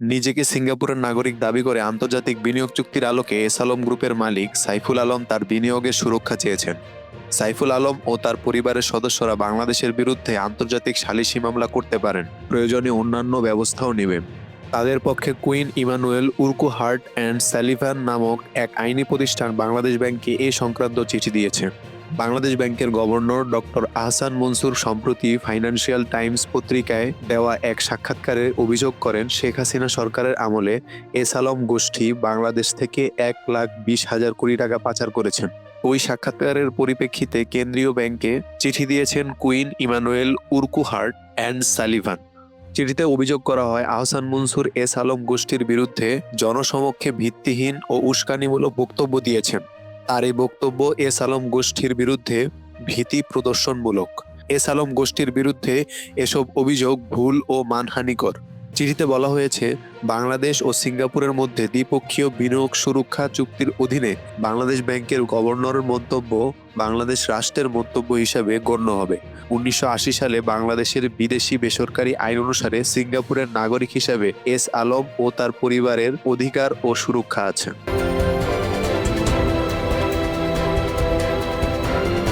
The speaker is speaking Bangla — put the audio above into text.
নিজেকে সিঙ্গাপুরের নাগরিক দাবি করে আন্তর্জাতিক বিনিয়োগ চুক্তির আলোকে এস আলম গ্রুপের মালিক সাইফুল আলম তার বিনিয়োগের সুরক্ষা চেয়েছেন। সাইফুল আলম ও তার পরিবারের সদস্যরা বাংলাদেশের বিরুদ্ধে আন্তর্জাতিক সালিসি মামলা করতে পারেন। প্রয়োজনে অন্যান্য ব্যবস্থাও নেবেন তাদের পক্ষে Quinn Emanuel Urquhart and Sullivan নামক এক আইনি প্রতিষ্ঠান বাংলাদেশ ব্যাংকে এ সংক্রান্ত চিঠি দিয়েছে। বাংলাদেশ ব্যাংকের গভর্নর ডক্টর আহসান মনসুর সম্প্রতি ফাইন্যান্সিয়াল টাইমস পত্রিকায় দেওয়া এক সাক্ষাৎকারে অভিযোগ করেন, শেখ হাসিনা সরকারের আমলে এস আলম গোষ্ঠী বাংলাদেশ থেকে এক লাখ বিশ হাজার কোটি টাকা পাচার করেছেন। ওই সাক্ষাৎকারের পরিপ্রেক্ষিতে কেন্দ্রীয় ব্যাংকে চিঠি দিয়েছেন Quinn Emanuel Urquhart and Sullivan. চিঠিতে অভিযোগ করা হয়, আহসান মনসুর এস আলম গোষ্ঠীর বিরুদ্ধে জনসমক্ষে ভিত্তিহীন ও উস্কানিমূলক বক্তব্য দিয়েছেন। তার এই বক্তব্য এস আলম গোষ্ঠীর বিরুদ্ধে ভীতি প্রদর্শনমূলক। এস আলম গোষ্ঠীর বিরুদ্ধে এসব অভিযোগ ভুল ও মানহানিকর। চিঠিতে বলা হয়েছে, বাংলাদেশ ও সিঙ্গাপুরের মধ্যে দ্বিপক্ষীয় বিনিয়োগ সুরক্ষা চুক্তির অধীনে বাংলাদেশ ব্যাংকের গভর্নরের মন্তব্য বাংলাদেশ রাষ্ট্রের মন্তব্য হিসাবে গণ্য হবে। উনিশশো আশি সালে বাংলাদেশের বিদেশি বেসরকারি আইন অনুসারে সিঙ্গাপুরের নাগরিক হিসাবে এস আলম ও তার পরিবারের অধিকার ও সুরক্ষা আছে।